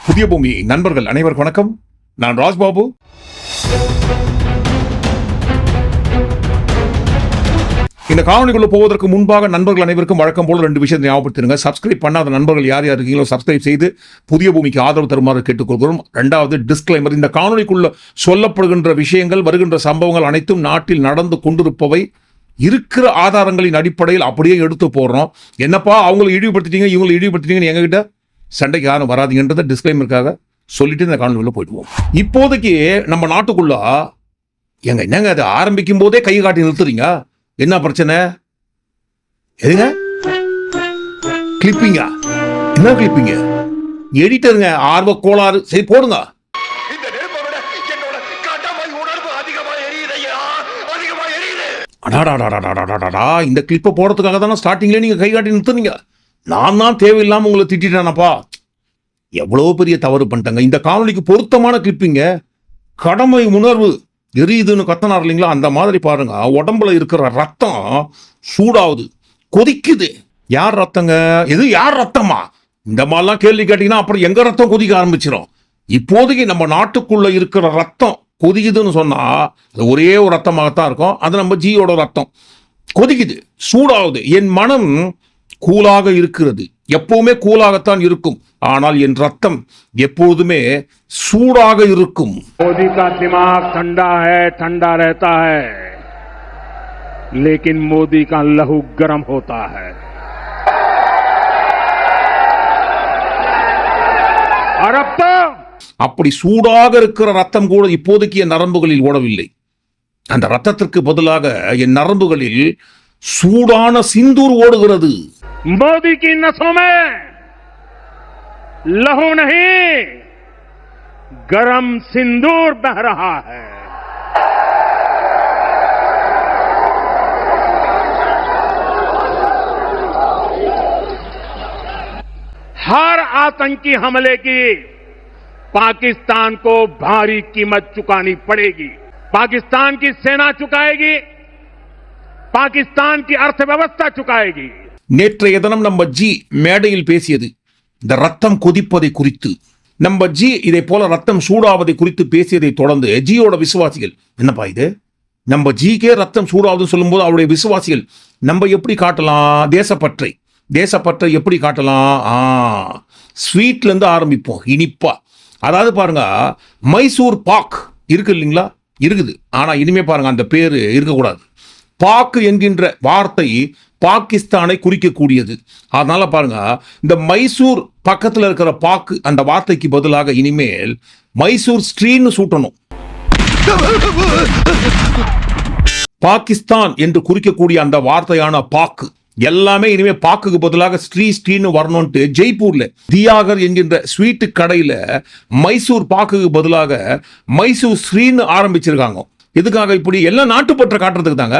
புதிய பூமி நண்பர்கள் அனைவருக்கும் வணக்கம். நான் ராஜ்பாபு. இந்த காணொலிக்குள்ள போவதற்கு முன்பாக நண்பர்கள் அனைவருக்கும் வழக்கம் போல ரெண்டு விஷயத்தை ஞாபகப்படுத்திருங்க சப்ஸ்கிரைப் பண்ணாத நண்பர்கள் யார் யார் இருக்கீங்களோ சப்ஸ்கிரைப் செய்து புதிய பூமிக்கு ஆதரவு தருமாறு கேட்டுக்கொள்கிறோம். ரெண்டாவது டிஸ்க்ளைமர் இந்த காணொலிக்குள்ள சொல்லப்படுகின்ற விஷயங்கள் வருகின்ற சம்பவங்கள் அனைத்தும் நாட்டில் நடந்து கொண்டிருப்பவை. இருக்கிற ஆதாரங்களின் அடிப்படையில் அப்படியே எடுத்து போடுறோம். என்னப்பா அவங்களை இழிவுபடுத்திட்டீங்க இவங்களை இழிவுபடுத்திட்டீங்கன்னு எங்ககிட்ட சண்டைக்கு யாரும் வராதீங்கன்றத டிஸ்க்ளைமருக்காக சொல்லிட்டு இந்த காணொலியில் போயிடுவோம். இப்போதைக்கு நம்ம நாட்டுக்குள்ள எங்க என்னங்க அது ஆரம்பிக்கும் போதே கை காட்டி நிறுத்துறீங்க? என்ன பிரச்சனை? எதுங்க? கிளிப்பிங்கா என்ன கிளிப்பிங்க எடிட்டருங்க ஆர்வ கோளாறு சரி போடுங்க. அடாடாடாடாடாடாடா இந்த கிளிப்பை போடுறதுக்காக தானே ஸ்டார்டிங்லேயே நீங்கள் கை காட்டி நிறுத்துனீங்க நான் தான் தேவையில்லாமல் உங்களை திட்டிட்டேனப்பா. எவ்வளோ பெரிய தவறு பண்ணிட்டேங்க. இந்த காணொலிக்கு பொருத்தமான கிளிப்பிங்க கடமை உணர்வு எரியுதுன்னு கத்தனார் இல்லைங்களா? அந்த மாதிரி பாருங்க. உடம்புல இருக்கிற ரத்தம் சூடாகுது கொதிக்குது. யார் ரத்தங்க? எது யார் ரத்தமா? இந்த மாதிரிலாம் கேள்வி கேட்டிங்கன்னா அப்புறம் எங்கள் ரத்தம் கொதிக்க ஆரம்பிச்சிடும் இப்போதைக்கு நம்ம நாட்டுக்குள்ளே இருக்கிற ரத்தம் கொதிக்குதுன்னு சொன்னால் அது ஒரே ஒரு ரத்தமாகத்தான் இருக்கும். அது நம்ம ஜியோட ரத்தம். கொதிக்குது சூடாகுது. என் மனம் கூலாக இருக்கிறது எப்பவுமே கூலாகத்தான் இருக்கும் ஆனால் என் ரத்தம் எப்போதுமே சூடாக இருக்கும் मोदी का दिमाग ठंडा है ठंडा रहता है लेकिन मोदी का लहू गर्म होता है और अब तो அப்படி சூடாக இருக்கிற ரத்தம் கூட இப்போதைக்கு என் நரம்புகளில் ஓடவில்லை அந்த ரத்தத்திற்கு பதிலாக என் நரம்புகளில் சூடான சிந்தூர் ஓடுகிறது मोदी की नसों में लहू नहीं गरम सिंदूर बह रहा है हर आतंकी हमले की पाकिस्तान को भारी कीमत चुकानी पड़ेगी पाकिस्तान की सेना चुकाएगी பாகிஸ்தான் கி அர்த்தவ்யவஸ்தா சுகாயகி நேற்றைய தினம் நம்ம ஜி மேடையில் பேசியது. இந்த ரத்தம் கொதிப்பதை குறித்து. நம்ம ஜி இதை போல ரத்தம் சூடாவதை குறித்து பேசியதை தொடர்ந்து ஜியோட விசுவாசிகள் என்னப்பா இது? நம்ம ஜிக்கே ரத்தம் சூடாவதுன்னு சொல்லும்போது அவருடைய விசுவாசிகள் நம்ம எப்படி காட்டலாம்? தேசப்பற்றை. தேசப்பற்றை எப்படி காட்டலாம்? ஆ ஸ்வீட்லேருந்து ஆரம்பிப்போம். இனிப்பா. அதாவது பாருங்க மைசூர் பாக் இருக்கு இல்லைங்களா? இருக்குது. ஆனால் இனிமே பாருங்க அந்த பேர் இருக்கக்கூடாது. பாக்கு என்கின்ற வார்த்தை பாகிஸ்தானை குறிக்கக்கூடியது. அதனால பாருங்க இந்த மைசூர் பக்கத்தில் இருக்கிற பாக்கு அந்த வார்த்தைக்கு பதிலாக இனிமேல் மைசூர் ஸ்ட்ரீன்னு சூட்டணும். பாகிஸ்தான் என்று குறிக்கக்கூடிய அந்த வார்த்தையான பாக்கு எல்லாமே இனிமே பாக்குக்கு பதிலாக ஸ்ரீ ஸ்ரீன்னு வரணும்ட்டு ஜெய்ப்பூர்ல தியாகர் என்கின்ற ஸ்வீட்டு கடையில மைசூர் பாக்குக்கு பதிலாக மைசூர் ஸ்ரீன்னு ஆரம்பிச்சிருக்காங்க. எதுக்காக இப்படி? எல்லாம் நாட்டுப்பற்றை காட்டுறதுக்கு தாங்க.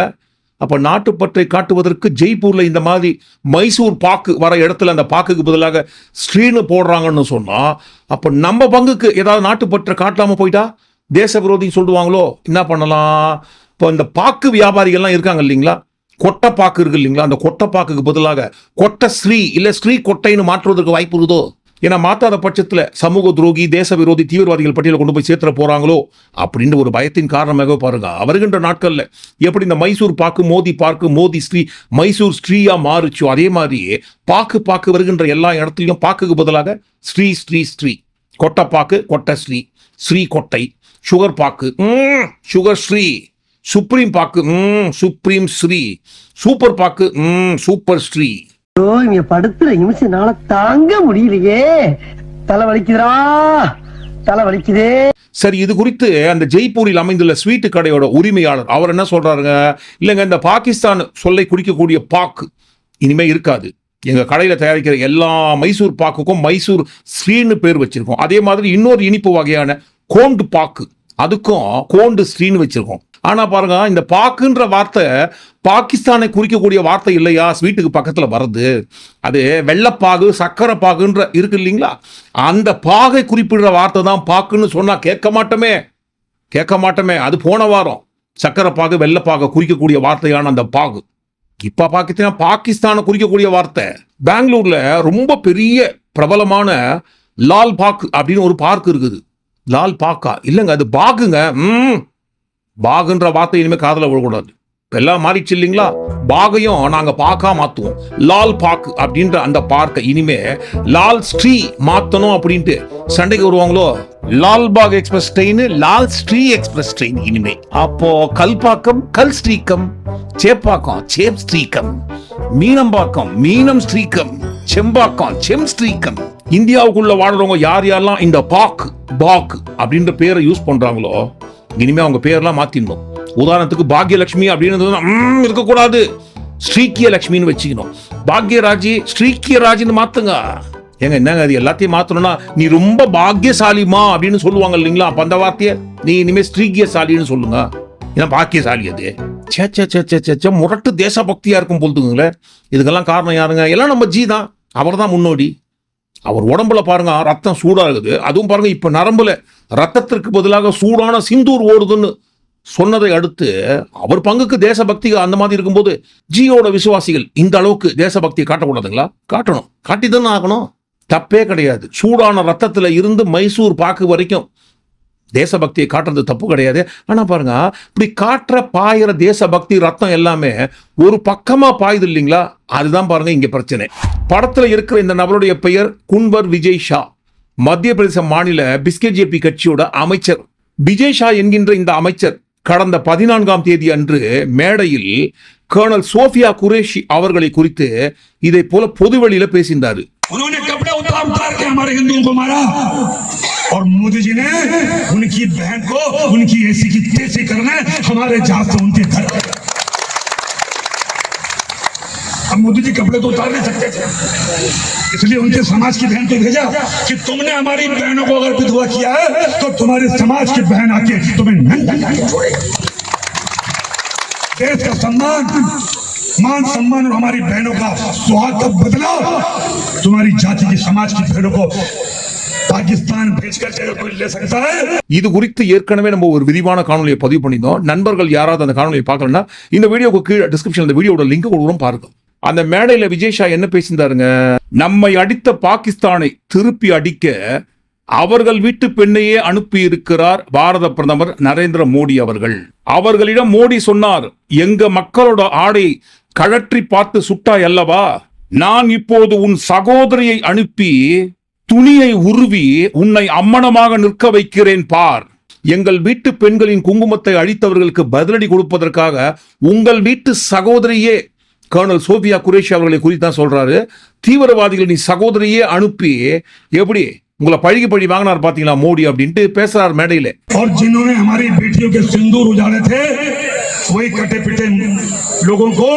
அப்போ நாட்டுப்பற்றை காட்டுவதற்கு ஜெய்ப்பூரில் இந்த மாதிரி மைசூர் பாக்கு வர இடத்துல அந்த பாக்குக்கு பதிலாக ஸ்ரீன்னு போடுறாங்கன்னு சொன்னால் அப்போ நம்ம பங்குக்கு ஏதாவது நாட்டுப்பற்றை காட்டாமல் போயிட்டா? தேச விரோதி சொல்லுவாங்களோ? என்ன பண்ணலாம்? இப்போ இந்த பாக்கு வியாபாரிகள்லாம் இருக்காங்க இல்லைங்களா? கொட்டை பாக்கு இருக்கு இல்லைங்களா? அந்த கொட்டை பாக்குக்கு பதிலாக கொட்டை ஸ்ரீ இல்லை ஸ்ரீ கொட்டைன்னு மாற்றுவதற்கு வாய்ப்பு இருக்குதோ? ஏன்னா மாத்தாத பட்சத்தில் சமூக துரோகி தேச விரோதி தீவிரவாதிகள் பட்டியலில் கொண்டு போய் சேர்த்துற போகிறாங்களோ அப்படின்னு ஒரு பயத்தின் காரணமாக பாருங்க. வருகின்ற நாட்களில் எப்படி இந்த மைசூர் பாக்கு மோதி பார்க்கு மோதி ஸ்ரீ மைசூர் ஸ்ரீயா மாறுச்சோ? அதே மாதிரியே பாக்கு பாக்கு வருகின்ற எல்லா இடத்துலையும் பாக்குக்கு பதிலாக ஸ்ரீ ஸ்ரீ ஸ்ரீ. கொட்டை பாக்கு கொட்டை ஸ்ரீ. ஸ்ரீ கொட்டை. சுகர் பாக்கு. ம், சுகர் ஸ்ரீ. சுப்ரீம் பாக்கு. ம், சுப்ரீம் ஸ்ரீ. சூப்பர் பாக்கு. ம், சூப்பர் ஸ்ரீ. இவங்க இங்க படுத்துற நிமிஷம்னால தாங்க முடியலையே. தலை வலிக்குதுரா தலை வலிக்குதே. சரி இது குறித்து அந்த ஜெய்ப்பூரில் அமைந்துள்ள ஸ்வீட்டு கடையோட உரிமையாளர் அவர் என்ன சொல்றாருங்க? இல்லைங்க இந்த பாகிஸ்தான் சொல்லை குறிக்கக்கூடிய பாக்கு இனிமே இருக்காது. எங்க கடையில தயாரிக்கிற எல்லா மைசூர் பாக்குக்கும் மைசூர் ஸ்ரீன்னு பேர் வச்சிருக்கோம். அதே மாதிரி இன்னொரு இனிப்பு வகையான கோண்டு பாக்கு அதுக்கும் கோண்டு ஸ்ரீன்னு வச்சிருக்கோம். ஆனால் பாருங்க இந்த பாக்குன்ற வார்த்தை பாகிஸ்தானை குறிக்கக்கூடிய வார்த்தை இல்லையா? ஸ்வீட்டுக்கு பக்கத்தில் வருது அது வெள்ளப்பாகு சக்கரை பாகுன்ற இருக்கு இல்லைங்களா? அந்த பாகை குறிப்பிடுற வார்த்தை தான் பாக்குன்னு சொன்னால் கேட்க மாட்டோமே. கேட்க மாட்டோமே. அது போன வாரம் சக்கரை பாகு வெள்ளப்பாகை குறிக்கக்கூடிய வார்த்தையான அந்த பாகு. இப்போ பாகிஸ்தான் பாகிஸ்தானை குறிக்கக்கூடிய வார்த்தை. பெங்களூரில் ரொம்ப பெரிய பிரபலமான லால் பாக் அப்படின்னு ஒரு பார்க் இருக்குது. லால் பாக்கா. இல்லைங்க அது பாகுங்க. ம். பாகுன்ற வார்த்தை இனிமே காதில் விழக்கூடாது. இப்போ எல்லாம் மாறிடுச்சு இல்லைங்களா? பாகையும் நாங்க பாக்கா மாத்துவோம். லால் பாக் அப்படின்ற அந்த பார்க்கை இனிமே லால் ஸ்ட்ரீ மாத்தணும் அப்படின்ட்டு சண்டைக்கு வருவாங்களோ? Lal Bagh express train Lal Shri express train இனிமே. அப்போ கல்பாக்கம் கல் ஸ்ரீக்கம் சேப்பாக்கம் சேப் ஸ்ரீக்கம் மீனம்பாக்கம் மீனம் ஸ்ரீக்கம் செம்பாக்கம் செம் ஸ்ரீக்கம். இந்தியாவுக்குள்ள வாழ்றவங்க யார் யாரெல்லாம் இந்த பாக் பாக் அப்படின்ற பேரை யூஸ் பண்றாங்களோ இனிமே அவங்க பேர்லாம் மாத்திடணும். உதாரணத்துக்கு பாக்யலட்சுமி அப்படின்னு இருக்கக்கூடாது. ஸ்ரீக்கிய லட்சுமின்னு வச்சுக்கணும். பாக்யராஜி ஸ்ரீக்கியராஜின்னு மாத்துங்க. ஏங்க என்னங்க அது எல்லாத்தையும் மாத்தணும்னா நீ ரொம்ப பாக்கியசாலிமா அப்படின்னு சொல்லுவாங்க இல்லைங்களா அப்ப அந்த வார்த்தையை நீ இனிமே ஸ்ரீக்கியசாலின்னு சொல்லுங்க. ஏன்னா பாக்கியசாலி அது. சே சே சே சே சே, சே முரட்டு தேசபக்தியாக இருக்கும் பொழுதுங்களேன் இதுக்கெல்லாம் காரணம் யாருங்க? எல்லாம் நம்ம ஜி தான் அவர் தான் முன்னோடி. அவர் உடம்புல பாருங்க ரத்தம் சூடாக இருக்குது அதுவும் பாருங்க இப்போ நரம்புல ரத்தத்திற்கு பதிலாக சூடான சிந்தூர் ஓடுதுன்னு சொன்னதை அடுத்து அவர் பங்குக்கு தேசபக்தி அந்த மாதிரி இருக்கும்போது ஜியோட விசுவாசிகள் இந்த அளவுக்கு தேசபக்தியை காட்டக்கூடாதுங்களா காட்டணும். காட்டிதானே ஆகணும். தப்பே கிடையாது. சூடான ரத்தத்தில் இருந்து மைசூர் பாக்கு வரைக்கும் தேசபக்தியை காட்டுறது தப்பு கிடையாது. ஆனா பாருங்க இப்படி காட்டுற பாயிற தேசபக்தி ரத்தம் எல்லாமே ஒரு பக்கமா பாயுது இல்லைங்களா? அதுதான் பாருங்க இங்க பிரச்சனை. படத்துல இருக்கிற இந்த நபருடைய பெயர் குன்வர் விஜய் ஷா. மத்திய பிரதேச மாநில பிஸ்கே ஜேபி கட்சியோட அமைச்சர். விஜய் ஷா என்கின்ற இந்த அமைச்சர் கடந்த பதினான்காம் தேதி அன்று மேடையில் கர்னல் சோஃபியா குரேஷி அவர்களை குறித்து இதை போல பொதுவெளியில பேசியிருந்தார். और मोदी जी ने उनकी बहन को उनकी ऐसी की तेज़ी करने हमारे जहाज़ से उनके घर अब मोदी जी कपड़े तो उतार नहीं सकते थे। इसलिए उनके समाज की बहन को भेजा कि तुमने हमारी बहनों को अगर विधवा किया है तो तुम्हारे समाज की बहन आके तुम्हें नंगा छोड़ेगी। देश का सम्मान, मान सम्मान और हमारी बहनों का सुहाग का बदला तुम्हारी जाति की समाज की बहनों को இது குறித்து ஏற்கனவே நம்ம ஒரு விரிவான காணொலியை பதிவு பண்ணியிருந்தோம். நண்பர்கள் யாராவது அந்த காணொலியை பார்க்கலன்னா இந்த வீடியோக்கு கீழே டிஸ்கிரிப்ஷன் இந்த வீடியோட லிங்க் கொடுக்குறோம் பாருங்க. அந்த மேடையில் விஜய் ஷா என்ன பேசியிருந்தாருங்க? நம்மை அடித்த பாகிஸ்தானை திருப்பி அடிக்க அவர்கள் வீட்டு பெண்ணையே அனுப்பி இருக்கிறார் பாரத பிரதமர் நரேந்திர மோடி அவர்கள். அவர்களிடம் மோடி சொன்னார் எங்க மக்களோட ஆடை கழற்றி பார்த்து சுட்டாய் அல்லவா? நான் இப்போது உன் சகோதரியை அனுப்பி துணியை உருவி உன்னை அம்மனமாக நிற்க வைக்கிறேன் பார் எங்கள் வீட்டு பெண்களின் குங்குமத்தை அழித்தவர்களுக்கு பதிலடி கொடுப்பதற்காக உங்கள் வீட்டு சகோதரியே கர்னல் சோபியா குரேஷி அவர்களை குறித்து தான் சொல்றாரு தீவிரவாதிகள் நீ சகோதரியே அனுப்பி எப்படி உங்களை பழகி பழி வாங்கினார் பாத்தீங்களா மோடி அப்படின்ட்டு பேசுறார் மேடையில और जिन्होंने हमारी बेटियों के सिंदूर उजाड़े थे वही कटे पिटे लोगों को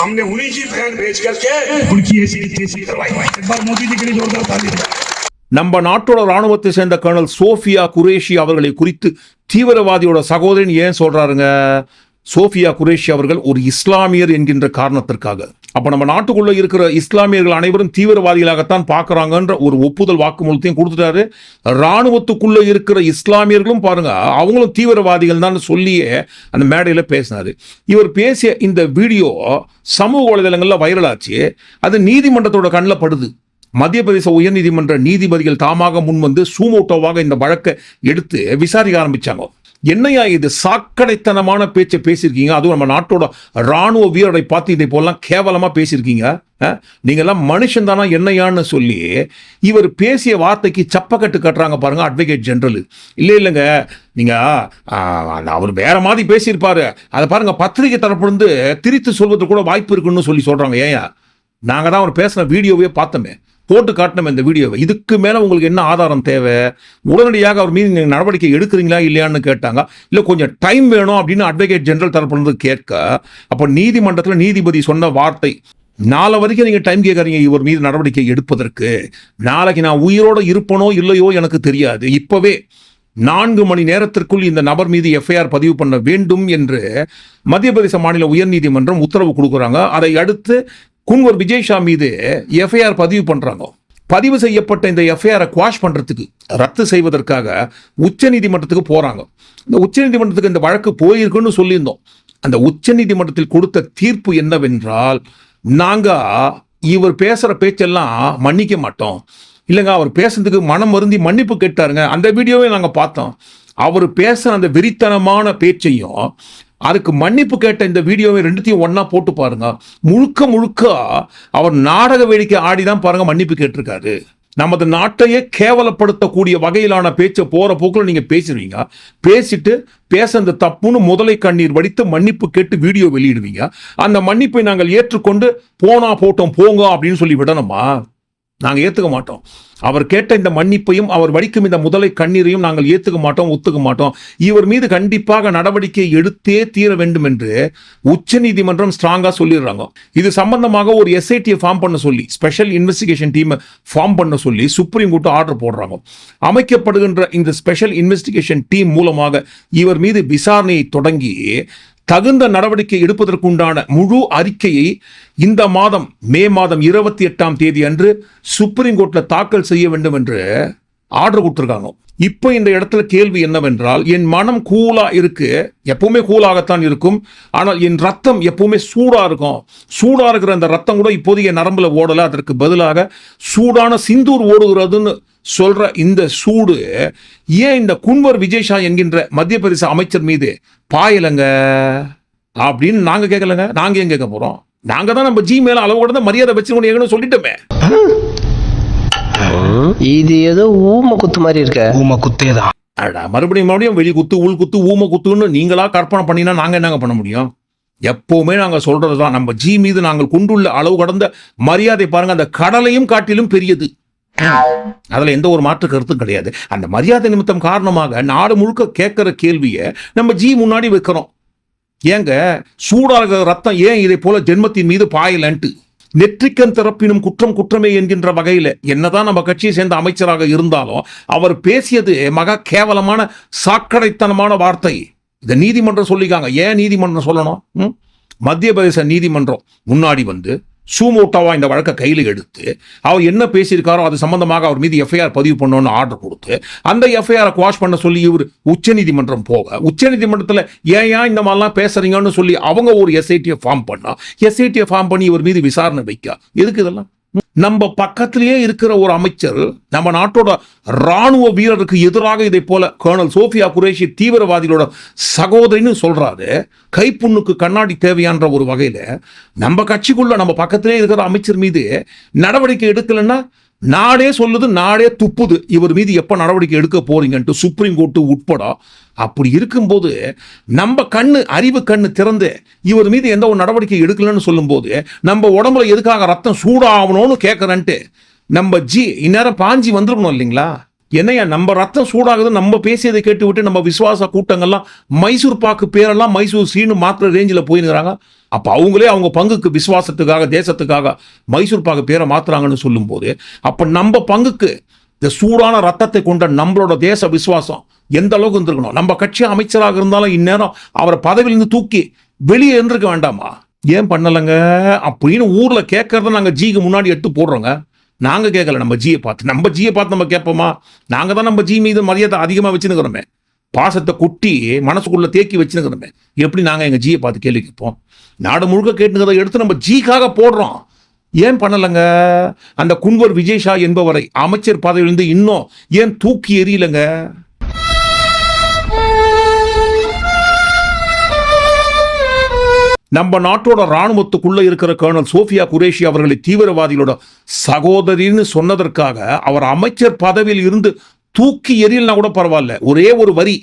हमने उन्हीं की बहन भेज करके उनकी ऐसी की तैसी करवाई एक बार मोदी जी के लिए जोरदार ताली बजाएं। நம்ம நாட்டோட ராணுவத்தை சேர்ந்த கர்னல் சோஃபியா குரேஷி அவர்களை குறித்து தீவிரவாதியோட சகோதரன் ஏன் சொல்றாருங்க சோஃபியா குரேஷி அவர்கள் ஒரு இஸ்லாமியர் என்கின்ற காரணத்திற்காக. அப்போ நம்ம நாட்டுக்குள்ளே இருக்கிற இஸ்லாமியர்கள் அனைவரும் தீவிரவாதிகளாகத்தான் பார்க்குறாங்கன்ற ஒரு ஒப்புதல் வாக்குமூலத்தையும் கொடுத்துட்டாரு. இராணுவத்துக்குள்ளே இருக்கிற இஸ்லாமியர்களும் பாருங்க அவங்களும் தீவிரவாதிகள் தான் சொல்லியே அந்த மேடையில் பேசினாரு. இவர் பேசிய இந்த வீடியோ சமூக வலைதளங்களில் வைரலாச்சு. அது நீதிமன்றத்தோட கண்ணில் படுது. மத்திய பிரதேச உயர்நீதிமன்ற நீதிபதிகள் தாமாக முன்வந்து சூமோட்டோவாக இந்த வழக்கை எடுத்து விசாரிக்க ஆரம்பிச்சாங்க. என்னையா இது சாக்கடைத்தனமான பேச்சை பேசியிருக்கீங்க? அதுவும் நம்ம நாட்டோட ராணுவ வீரரை பார்த்து இதை போலாம் கேவலமாக பேசியிருக்கீங்க. நீங்கள்லாம் மனுஷன் தானா என்னையான்னு சொல்லி இவர் பேசிய வார்த்தைக்கு சப்பக்கட்டு கட்டுறாங்க பாருங்க அட்வொகேட் ஜெனரல் இல்லை இல்லைங்க. நீங்கள் அவர் வேற மாதிரி பேசியிருப்பாரு. அதை பாருங்க பத்திரிகை தரப்புலேருந்து திரித்து சொல்வதற்கு கூட வாய்ப்பு இருக்குன்னு சொல்லி சொல்கிறாங்க ஏன் நாங்கள் தான் அவர் பேசின வீடியோவே பார்த்தோமே. போட்டு காட்டணும் இந்த வீடியோவை. இதுக்கு மேலே உங்களுக்கு என்ன ஆதாரம் தேவை? உடனடியாக அவர் மீது நீங்கள் நடவடிக்கை எடுக்கிறீங்களா இல்லையான்னு கேட்டாங்க. இல்லை கொஞ்சம் டைம் வேணும் அப்படின்னு அட்வொகேட் ஜெனரல் தரப்புலேருந்து கேட்க அப்போ நீதிமன்றத்தில் நீதிபதி சொன்ன வார்த்தை நாளை வரைக்கும் நீங்கள் டைம் கேட்கறீங்க இவர் மீது நடவடிக்கை எடுப்பதற்கு. நாளைக்கு நான் உயிரோட இருப்பனோ இல்லையோ எனக்கு தெரியாது. இப்போவே நான்கு மணி நேரத்திற்குள் இந்த நபர் மீது எஃப்ஐஆர் பதிவு பண்ண வேண்டும் என்று மத்திய பிரதேச மாநில உயர்நீதிமன்றம் உத்தரவு கொடுக்குறாங்க. அதை அடுத்து குன்வர் விஜய் ஷா மீது எஃப்ஐஆர் பதிவு பண்ணுறாங்க பதிவு செய்யப்பட்ட இந்த எஃப்ஐஆரை குவாஷ் பண்ணுறதுக்கு ரத்து செய்வதற்காக உச்சநீதிமன்றத்துக்கு போகிறாங்க இந்த உச்சநீதிமன்றத்துக்கு இந்த வழக்கு போயிருக்குன்னு சொல்லியிருந்தோம். அந்த உச்சநீதிமன்றத்தில் கொடுத்த தீர்ப்பு என்னவென்றால் நாங்கள் இவர் பேசுகிற பேச்செல்லாம் மன்னிக்க மாட்டோம். இல்லைங்க அவர் பேசுறதுக்கு மனம் வருந்தி மன்னிப்பு கேட்டாருங்க. அந்த வீடியோவே நாங்கள் பார்த்தோம். அவர் பேசுகிற அந்த வெறித்தனமான பேச்சையும் அதுக்கு மன்னிப்பு கேட்ட இந்த வீடியோவை ரெண்டுத்தையும் ஒன்றா போட்டு பாருங்க. முழுக்க முழுக்க அவர் நாடக வேடிக்கை ஆடி தான் பாருங்க மன்னிப்பு கேட்டிருக்காரு. நமது நாட்டையே கேவலப்படுத்தக்கூடிய வகையிலான பேச்சை போகிற போக்கில் நீங்கள் பேசுவீங்க பேசிட்டு பேச அந்த தப்புன்னு முதலை கண்ணீர் வடித்து மன்னிப்பு கேட்டு வீடியோ வெளியிடுவீங்க. அந்த மன்னிப்பை நாங்கள் ஏற்றுக்கொண்டு போனா போட்டோம் போங்க அப்படின்னு சொல்லி விடணுமா? நாங்கள் ஏற்றுக்க மாட்டோம். அவர் கேட்ட இந்த மன்னிப்பையும் அவர் வடிக்கும் இந்த முதலை கண்ணீரையும் நாங்கள் ஏற்றுக்க மாட்டோம் ஒத்துக்க மாட்டோம். இவர் மீது கண்டிப்பாக நடவடிக்கை எடுத்தே தீர வேண்டும் என்று உச்சநீதிமன்றம் ஸ்ட்ராங்காக சொல்லிடுறாங்க. இது சம்பந்தமாக ஒரு எஸ்ஐடியை ஃபார்ம் பண்ண சொல்லி ஸ்பெஷல் இன்வெஸ்டிகேஷன் டீமை ஃபார்ம் பண்ண சொல்லி சுப்ரீம் கோர்ட் ஆர்டர் போடுறாங்க. அமைக்கப்படுகின்ற இந்த ஸ்பெஷல் இன்வெஸ்டிகேஷன் டீம் மூலமாக இவர் மீது விசாரணையை தொடங்கி தகுந்த நடவடிக்கை எடுப்பதற்குண்டான முழு அறிக்கையை இந்த மாதம் மே மாதம் இருபத்தி எட்டாம் தேதி அன்று சுப்ரீம் கோர்ட்டில் தாக்கல் செய்ய வேண்டும் என்று ஆர்டர் கொடுத்துருக்காங்க. இப்போ இந்த இடத்துல கேள்வி என்னவென்றால் என் மனம் கூலா இருக்கு எப்பவுமே கூலாகத்தான் இருக்கும் ஆனால் என் ரத்தம் எப்பவுமே சூடா இருக்கும். சூடா இருக்கிற அந்த ரத்தம் கூட இப்போதைய நரம்புல ஓடல அதற்கு பதிலாக சூடான சிந்தூர் ஓடுகிறதுன்னு சொல்ற இந்த சூடு ஏன் இந்த குன்வர் விஜய்ஷா என்கின்ற மத்திய பிரதேச அமைச்சர் மீது பாயலங்க? அப்படின்னு நாங்க கேட்கலங்க நாங்க ஏன் கேட்க போறோம்? நாங்க தான் நம்ம ஜி மேல அளவு கூட மரியாதை வச்சுக்கணும் சொல்லிட்டோமே. இது ஏதோ ஊம குத்து மாதிரி இருக்க. ஊம குத்தேதான். அடா மறுபடியும் மறுபடியும் வெளி குத்து உள் குத்து ஊம குத்துன்னு நீங்களா கற்பனை பண்ணினா நாங்க என்னங்க பண்ண முடியும்? எப்பவுமே நாங்க சொல்றது தான் நம்ம ஜி மீது நாங்கள் கொண்டுள்ள அளவு கடந்த மரியாதை பாருங்க அந்த கடலையும் காட்டிலும் பெரியது. அதுல எந்த ஒரு மாற்று கருத்தும் கிடையாது. அந்த மரியாதை நிமித்தம் காரணமாக நாடு முழுக்க கேட்கிற கேள்வியை நம்ம ஜி முன்னாடி வைக்கிறோம். ஏங்க சூடா இருக்கிற ரத்தம் ஏன் இதை போல ஜென்மத்தின் மீது பாயலன்ட்டு? நெற்றிக்கன் திறப்பினும் குற்றம் குற்றமே என்கின்ற வகையில் என்னதான் நம்ம கட்சியை சேர்ந்த அமைச்சராக இருந்தாலும் அவர் பேசியது மக கேவலமான சாக்கடைத்தனமான வார்த்தை. இதை நீதிமன்றம் சொல்லிக்காங்க. ஏன் நீதிமன்றம் சொல்லணும்? ம்? மத்திய பிரதேச நீதிமன்றம் முன்னாடி வந்து சூமோட்டாவா இந்த வழக்கை கையில் எடுத்து அவர் என்ன பேசியிருக்காரோ அது சம்பந்தமாக அவர் மீது எஃப்ஐஆர் பதிவு பண்ணணும்னு ஆர்டர் கொடுத்து அந்த எஃப்ஐஆரை குவாஷ் பண்ண சொல்லி இவர் உச்சநீதிமன்றம் போக உச்சநீதிமன்றத்தில் ஏன் ஏன் இந்த மாதிரிலாம் பேசுறீங்கன்னு சொல்லி அவங்க ஒரு எஸ்ஐடியை ஃபார்ம் பண்ணா எஸ்ஐடியை ஃபார்ம் பண்ணி இவர் மீது விசாரணை வைக்க? எதுக்கு இதெல்லாம்? நம்ம பக்கத்திலேயே இருக்கிற ஒரு அமைச்சர் நம்ம நாட்டோட ராணுவ வீரருக்கு எதிராக இதை போல கர்னல் சோஃபியா குரேஷி தீவிரவாதிகளோட சகோதரின்னு சொல்றாரு. கைப்புண்ணுக்கு கண்ணாடி தேவையான்ற ஒரு வகையில நம்ம கட்சிக்குள்ள நம்ம பக்கத்திலே இருக்கிற அமைச்சர் மீது நடவடிக்கை எடுக்கலைன்னா நாடே சொல்லுது நாடே துப்புது. இவர் மீது எப்போ நடவடிக்கை எடுக்க போறீங்கன்ட்டு சுப்ரீம் கோர்ட்டு உட்பட அப்படி இருக்கும்போது நம்ம கண்ணு அறிவு கண்ணு திறந்து இவர் மீது எந்த ஒரு நடவடிக்கை எடுக்கலன்னு சொல்லும்போது நம்ம உடம்புல எதுக்காக ரத்தம் சூடாகணும்னு கேட்குறேன்ட்டு நம்ம ஜி இந்நேரம் பாஞ்சி வந்துருக்கணும் இல்லைங்களா? என்னையா நம்ம ரத்தம் சூடாகுது நம்ம பேசியதை கேட்டு விட்டு நம்ம விசுவாச கூட்டங்கள்லாம் மைசூர் பாக்கு பேரெல்லாம் மைசூர் சீனு மாத்திர ரேஞ்சில் போயிருக்கிறாங்க. அப்போ அவங்களே அவங்க பங்குக்கு விசுவாசத்துக்காக தேசத்துக்காக மைசூர் பேரை மாத்துறாங்கன்னு சொல்லும்போது அப்போ நம்ம பங்குக்கு இந்த சூடான ரத்தத்தை கொண்ட நம்மளோட தேச விசுவாசம் எந்த அளவுக்கு இருந்திருக்கணும்? நம்ம கட்சி அமைச்சராக இருந்தாலும் இந்நேரம் அவரை பதவியிலிருந்து தூக்கி வெளியே இருந்திருக்க வேண்டாமா? ஏன் பண்ணலைங்க? அப்படின்னு ஊரில் கேட்கறத நாங்கள் ஜிக்கு முன்னாடி எடுத்து போடுறோங்க. நாங்கள் கேட்கல நம்ம ஜியை பார்த்து. நம்ம ஜியை பார்த்து நம்ம கேட்போமா? நாங்கள் தான் நம்ம ஜி மீது மரியாதை அதிகமாக வச்சுருக்கிறோமே பாசத்தை குட்டி மனசுக்குள்ளே தேக்கி வச்சுருக்கிறோமே எப்படி நாங்கள் எங்கள் ஜியை பார்த்து கேள்வி கேட்போம்? நாடு முழுக்க கேட்டுங்கிறத எடுத்து நம்ம ஜிக்காக போடுறோம். ஏன் பண்ணலைங்க? அந்த குன்வர் விஜய்ஷா என்பவரை அமைச்சர் பதவியிலிருந்து இன்னும் ஏன் தூக்கி எறியலைங்க? நம்ம நாட்டோட இராணுவத்துக்குள்ளே இருக்கிற கர்னல் சோஃபியா குரேஷி அவர்களை தீவிரவாதிகளோட சகோதரின்னு சொன்னதற்காக அவர் அமைச்சர் பதவியில் இருந்து தூக்கி எறியலனா கூட பரவாயில்ல. ஒரே ஒரு வரி.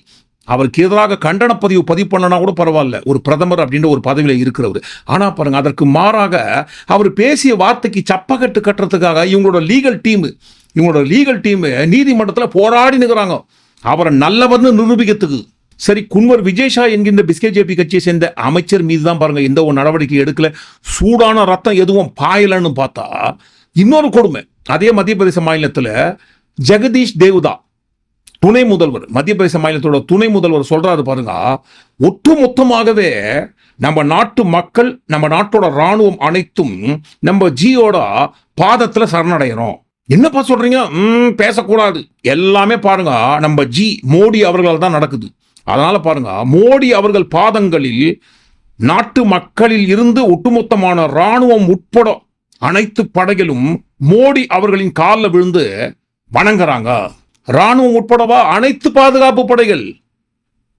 அவருக்கு எதிராக கண்டன பதிவு பதிவு பண்ணனா கூட பரவாயில்ல. ஒரு பிரதமர் அப்படின்ற ஒரு பதவியில் இருக்கிறவர். ஆனால் பாருங்க அதற்கு மாறாக அவர் பேசிய வார்த்தைக்கு சப்பக்கட்டு கட்டுறதுக்காக இவங்களோட லீகல் டீமு இவங்களோட லீகல் டீமு நீதிமன்றத்தில் போராடி நிற்கிறாங்க அவரை நல்லவர்னு நிரூபிக்கிறதுக்கு. சரி குன்வர் விஜய்ஷா என்கின்ற பிஸ்கேஜேபி கட்சியை சேர்ந்த அமைச்சர் மீது தான் பாருங்க எந்த ஒரு நடவடிக்கை எடுக்கல. சூடான ரத்தம் எதுவும் பாயலன்னு பார்த்தா இன்னொரு கொடுமை. அதே மத்திய பிரதேச மாநிலத்தில் ஜெகதீஷ் தேவ்தா துணை முதல்வர் மத்திய பிரதேச மாநிலத்தோட துணை முதல்வர் சொல்றாரு பாருங்க. ஒட்டு மொத்தமாகவே நம்ம நாட்டு மக்கள் நம்ம நாட்டோட ராணுவம் அனைத்தும் நம்ம ஜியோட பாதத்துல சரணடைகிறோம் என்னப்பா சொல்றீங்க? ம், பேசக்கூடாது. எல்லாமே பாருங்க நம்ம ஜி மோடி அவர்களால் தான் நடக்குது. அதனால பாருங்க மோடி அவர்கள் பாதங்களில் நாட்டு மக்களில் இருந்து ஒட்டுமொத்தமான ராணுவம் உட்பட அனைத்து படைகளும் மோடி அவர்களின் காலில் விழுந்து வணங்குறாங்க. ராணுவம் உட்படவா அனைத்து பாதுகாப்பு படைகள்?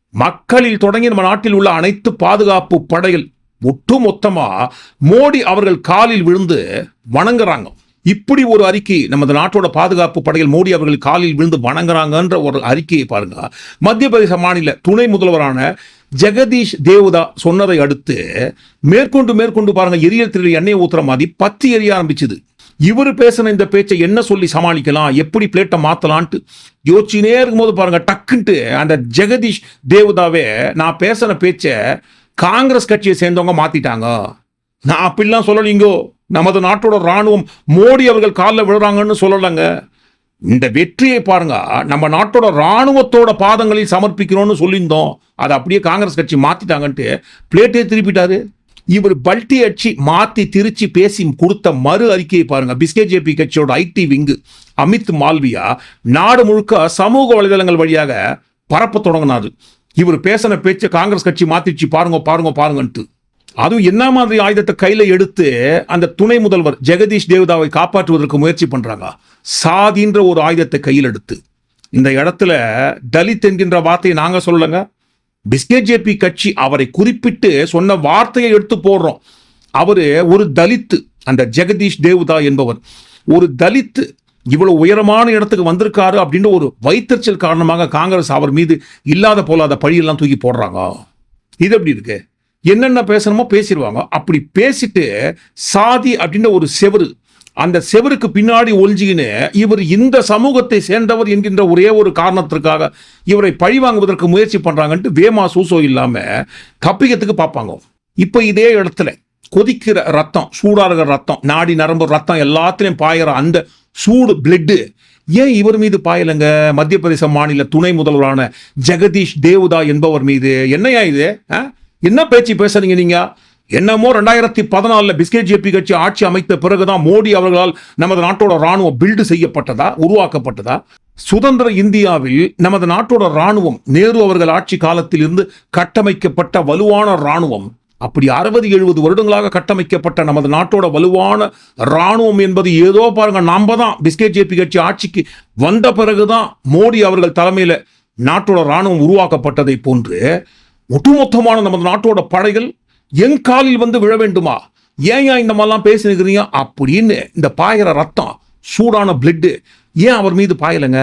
மக்களில் தொடங்கி நம்ம நாட்டில் உள்ள அனைத்து பாதுகாப்பு படைகள் ஒட்டுமொத்தமா மோடி அவர்கள் காலில் விழுந்து வணங்குறாங்க. இப்படி ஒரு அறிக்கை நமது நாட்டோட பாதுகாப்பு படைகள் மோடி அவர்கள் காலில் விழுந்து வணங்குறாங்கன்ற ஒரு அறிக்கையை பாருங்க. மத்திய பிரதேச மாநில துணை முதல்வரான ஜெகதீஷ் தேவதா சொன்னதை அடுத்து மேற்கொண்டு மேற்கொண்டு பாருங்க எரியல் திரு எண்ணெய் ஊத்துற மாதிரி பத்தி எரிய ஆரம்பிச்சுது. இவர் பேசின இந்த பேச்சை என்ன சொல்லி சமாளிக்கலாம்? எப்படி பிளேட்டை மாற்றலான்ட்டு யோசிச்சுனே இருக்கும்போது பாருங்க டக்குன்ட்டு அந்த ஜெகதீஷ் தேவதாவே நான் பேசின பேச்சை காங்கிரஸ் கட்சியை சேர்ந்தவங்க மாத்திட்டாங்க. நான் அப்படிலாம் சொல்லலீங்கோ நமது நாட்டோட ராணுவம் மோடி அவர்கள் காலில் விழுறாங்கன்னு சொல்லலைங்க. இந்த வெற்றியை பாருங்க நம்ம நாட்டோட ராணுவத்தோட பாதங்களில் சமர்ப்பிக்கிறோம்னு சொல்லியிருந்தோம். அதை அப்படியே காங்கிரஸ் கட்சி மாத்திட்டாங்கன்ட்டு பிளேட்டே திருப்பிட்டாரு. இவர் பல்டி அடிச்சு மாத்தி திருச்சி பேசி கொடுத்த மறு அறிக்கையை பாருங்க. பிஸ்கே ஜேபி கட்சியோட ஐடி விங்கு அமித் மால்வியா நாடு முழுக்க சமூக வலைதளங்கள் வழியாக பரப்ப தொடங்கினாரு. இவர் பேசின பேச்சு காங்கிரஸ் கட்சி மாத்திடுச்சு. பாருங்க பாருங்க பாருங்கன்ட்டு. அதுவும் என்ன மாதிரி ஆயுதத்தை கையில எடுத்து அந்த துணை முதல்வர் ஜெகதீஷ் தேவதாவை காப்பாற்றுவதற்கு முயற்சி பண்றாங்க? சாதின்ற ஒரு ஆயுதத்தை கையில் எடுத்து. இந்த இடத்துல தலித் என்கின்ற வார்த்தையை நாங்கள் சொல்லலைங்க. பிஸ்கேஜேபி ஜேபி கட்சி அவரை குறிப்பிட்டு சொன்ன வார்த்தையை எடுத்து போடுறோம். அவர் ஒரு தலித்து அந்த ஜெகதீஷ் தேவ்தா என்பவர். ஒரு தலித்து இவ்வளவு உயரமான இடத்துக்கு வந்திருக்காரு அப்படின்ற ஒரு வைத்தறிச்சல் காரணமாக காங்கிரஸ் அவர் மீது இல்லாத போலாத பழியெல்லாம் தூக்கி போடுறாங்க. இது எப்படி இருக்கு? என்னென்ன பேசணுமோ பேசிடுவாங்க. அப்படி பேசிட்டு சாதி அப்படின்ற ஒரு செவரு அந்த செவருக்கு பின்னாடி ஒளிஞ்சிக்கின்னு இவர் இந்த சமூகத்தை சேர்ந்தவர் என்கின்ற ஒரே ஒரு காரணத்திற்காக இவரை பழி வாங்குவதற்கு முயற்சி பண்ணுறாங்கன்ட்டு வேமா சூசோ இல்லாமல் தப்பிக்கிறதுக்கு பார்ப்பாங்க. இப்போ இதே இடத்துல கொதிக்கிற ரத்தம் சூடாகிற ரத்தம் நாடி நரம்பு ரத்தம் எல்லாத்துலேயும் பாயிற அந்த சூடு பிளட்டு ஏன் இவர் மீது பாயலைங்க? மத்திய பிரதேச மாநில துணை முதல்வரான ஜெகதீஷ் தேவுதா என்பவர் மீது. என்னையா இது? ஆ? என்ன பேச்சு பேசுறீங்க நீங்கள் என்னமோ ரெண்டாயிரத்தி பதினாலில் பிஸ்கே ஜேபி கட்சி ஆட்சி அமைத்த பிறகுதான் மோடி அவர்களால் நமது நாட்டோட ராணுவம் பில்டு செய்யப்பட்டதா உருவாக்கப்பட்டதா? சுதந்திர இந்தியாவில் நமது நாட்டோட ராணுவம் நேரு அவர்கள் ஆட்சி காலத்தில் இருந்து கட்டமைக்கப்பட்ட வலுவான ராணுவம் அப்படி அறுபது எழுபது வருடங்களாக கட்டமைக்கப்பட்ட நமது நாட்டோட வலுவான ராணுவம் என்பது ஏதோ பாருங்க நாம தான் பிஸ்கெட் ஜேபி கட்சி ஆட்சிக்கு வந்த பிறகுதான் மோடி அவர்கள் தலைமையில் நாட்டோட ராணுவம் உருவாக்கப்பட்டதை போன்று ஒட்டுமொத்தமான நமது நாட்டோட படைகள் என் காலில் வந்து விழ வேண்டுமா? ஏன் இந்த மாதிரிலாம் பேசினுக்கிறீங்க? அப்படின்னு இந்த பாயிற ரத்தம் சூடான பிளட்டு ஏன் அவர் மீது பாயலைங்க?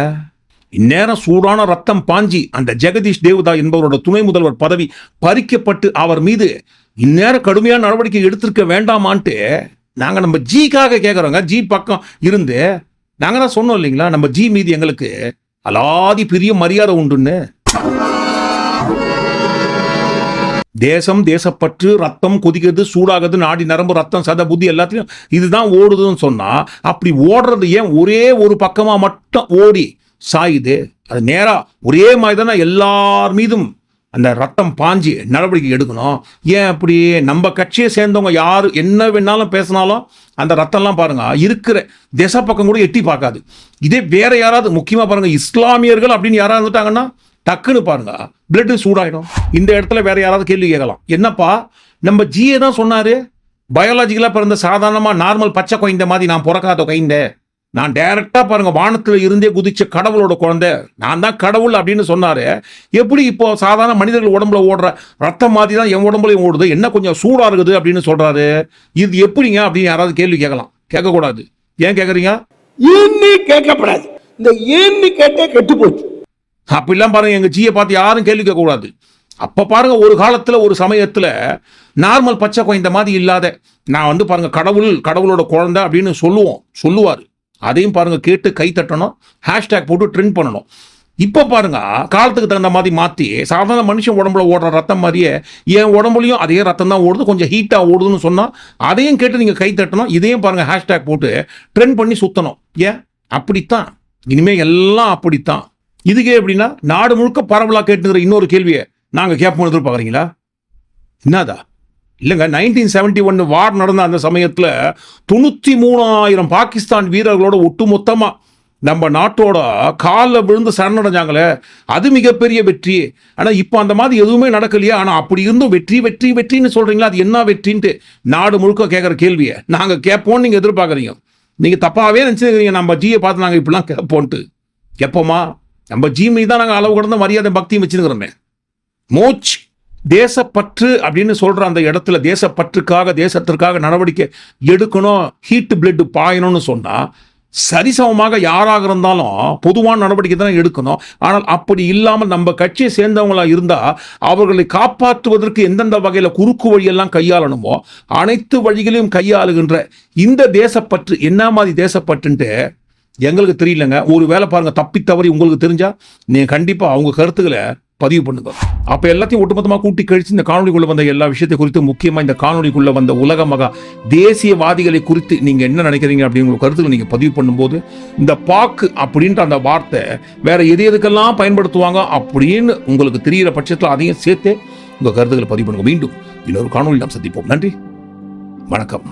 இந்நேரம் சூடான ரத்தம் பாஞ்சி அந்த ஜெகதீஷ் தேவதா என்பவரோட துணை முதல்வர் பதவி பறிக்கப்பட்டு அவர் மீது இந்நேரம் கடுமையான நடவடிக்கை எடுத்திருக்க வேண்டாமான்ட்டு நாங்கள் நம்ம ஜிக்காக கேட்குறோங்க ஜி பக்கம் இருந்து நாங்கள் தான் சொன்னோம் இல்லைங்களா? நம்ம ஜி மீது எங்களுக்கு அலாதி பெரிய மரியாதை உண்டுன்னு. தேசம் தேசப்பற்று ரத்தம் கொதிக்கிறது சூடாகுது நாடி நரம்பு ரத்தம் சத புத்தி எல்லாத்தையும் இதுதான் ஓடுதுன்னு சொன்னால் அப்படி ஓடுறது ஏன் ஒரே ஒரு பக்கமாக மட்டும் ஓடி சாயுது? அது நேராக ஒரே மாதிரி தானே எல்லார் மீதும் அந்த ரத்தம் பாஞ்சி நடவடிக்கை எடுக்கணும். ஏன் அப்படி? நம்ம கட்சியை சேர்ந்தவங்க யார் என்ன வேணாலும் பேசினாலும் அந்த ரத்தம்லாம் பாருங்க இருக்கிற திசை பக்கம் கூட எட்டி பார்க்காது. இதே வேற யாராவது முக்கியமாக பாருங்க இஸ்லாமியர்கள் அப்படின்னு யாராவது இருந்துட்டாங்கன்னா டக்குன்னு பாருங்க. பிளட் சூடாயிடும். இந்த இடத்துல வேற யாராவது கேள்வி கேட்கலாம். என்னப்பா? நம்ம ஜிஏ தான் சொன்னாரு. பயாலஜிக்கலாக பிறந்த சாதாரணமாக நார்மல் பச்சை குழந்த மாதிரி நான் பிறக்காத குழந்த. நான் டைரக்டா பாருங்க வானத்தில் இருந்தே குதிச்ச கடவுளோட குழந்தை. நான் தான் கடவுள் அப்படின்னு சொன்னாரு. எப்படி இப்போ சாதாரண மனிதர்கள் உடம்புல ஓடுற ரத்தம் மாதிரி தான் என் உடம்புலையும் ஓடுது? என்ன கொஞ்சம் சூடா இருக்குது அப்படின்னு சொல்றாரு. இது எப்படிங்க அப்படின்னு யாராவது கேள்வி கேட்கலாம். கேட்கக்கூடாது. ஏன் கேட்குறீங்க? ஏன்னு கேட்கப்படாது. இந்த ஏன்னு கேட்டே கெட்டு போச்சு. அப்படிலாம் பாருங்க எங்கள் ஜியை பார்த்து யாரும் கேள்வி கேட்கக்கூடாது. அப்போ பாருங்க ஒரு காலத்தில் ஒரு சமயத்தில் நார்மல் பச்சை குழந்த மாதிரி இல்லாத நான் வந்து பாருங்க கடவுள் கடவுளோட குழந்தை அப்படின்னு சொல்லுவோம் சொல்லுவார். அதையும் பாருங்க கேட்டு கை தட்டணும் ஹேஷ்டேக் போட்டு ட்ரெண்ட் பண்ணணும். இப்போ பாருங்க காலத்துக்கு தகுந்த மாதிரி மாற்றி சாதாரண மனுஷன் உடம்புல ஓடுற ரத்தம் மாதிரியே என் உடம்புலையும் அதே ரத்தம் தான் ஓடுது கொஞ்சம் ஹீட்டாக ஓடுதுன்னு சொன்னால் அதையும் கேட்டு நீங்கள் கை தட்டணும் இதையும் பாருங்க ஹேஷ்டேக் போட்டு ட்ரெண்ட் பண்ணி சுற்றணும் ஏன்? அப்படித்தான். இனிமேல் எல்லாம் அப்படித்தான். இதுக்கே எப்படின்னா நாடு முழுக்க பரவலாக கேட்டுங்கிற இன்னொரு கேள்வியை நாங்கள் கேட்போம் எதிர்பார்க்குறீங்களா? என்னதா? இல்லைங்க நைன்டீன் செவன்டி ஒன் வார் நடந்த அந்த சமயத்தில் தொண்ணூற்றி மூணாயிரம் பாகிஸ்தான் வீரர்களோட ஒட்டு மொத்தமாக நம்ம நாட்டோட காலில் விழுந்து சரணடைஞ்சாங்களே அது மிகப்பெரிய வெற்றி. ஆனால் இப்போ அந்த மாதிரி எதுவுமே நடக்கலையா ஆனால் அப்படி இருந்தும் வெற்றி வெற்றி வெற்றின்னு சொல்கிறீங்களா அது என்ன வெற்றின்ட்டு நாடு முழுக்க கேட்குற கேள்வியை நாங்கள் கேட்போம்னு நீங்கள் எதிர்பார்க்குறீங்க. நீங்கள் தப்பாகவே நினச்சிருக்கிறீங்க நம்ம ஜியை பார்த்து நாங்கள் இப்படிலாம் கேட்போன்ட்டு எப்போமா நம்ம ஜி தான் நாங்கள் அளவு கடந்த மரியாதை பக்தியும் வச்சுருக்கிறோமே. மோச் தேசப்பற்று அப்படின்னு சொல்கிற அந்த இடத்துல தேசப்பற்றுக்காக தேசத்திற்காக நடவடிக்கை எடுக்கணும் ஹீட்டு பிளட்டு பாயணும்னு சொன்னால் சரிசமமாக யாராக இருந்தாலும் பொதுவான நடவடிக்கை தான் எடுக்கணும். ஆனால் அப்படி இல்லாமல் நம்ம கட்சியை சேர்ந்தவங்களா இருந்தால் அவர்களை காப்பாற்றுவதற்கு எந்தெந்த வகையில் குறுக்கு வழியெல்லாம் கையாளணுமோ அனைத்து வழிகளையும் கையாளுகின்ற இந்த தேசப்பற்று என்ன மாதிரி தேசப்பற்றுன்ட்டு எங்களுக்கு தெரியலங்க. ஒரு வேலை பாருங்க தப்பி தவறி உங்களுக்கு தெரிஞ்சா நீங்க கண்டிப்பா அவங்க கருத்துக்களை பதிவு பண்ணுங்க. அப்ப எல்லாத்தையும் ஒட்டுமொத்தமாக கூட்டி கழிச்சு இந்த காணொலிக்குள்ள வந்த எல்லா விஷயத்தை குறித்து முக்கியமா இந்த காணொலிக்குள்ள வந்த உலக மகா தேசியவாதிகளை குறித்து நீங்க என்ன நினைக்கிறீங்க அப்படிங்கிற கருத்துக்களை நீங்க பதிவு பண்ணும்போது இந்த பாக்கு அப்படின்ற அந்த வார்த்தை வேற எது எதுக்கெல்லாம் பயன்படுத்துவாங்க அப்படின்னு உங்களுக்கு தெரிகிற பட்சத்தில் அதையும் சேர்த்து உங்க கருத்துக்களை பதிவு பண்ணுங்க. மீண்டும் இன்னொரு காணொலி நாம் சந்திப்போம். நன்றி. வணக்கம்.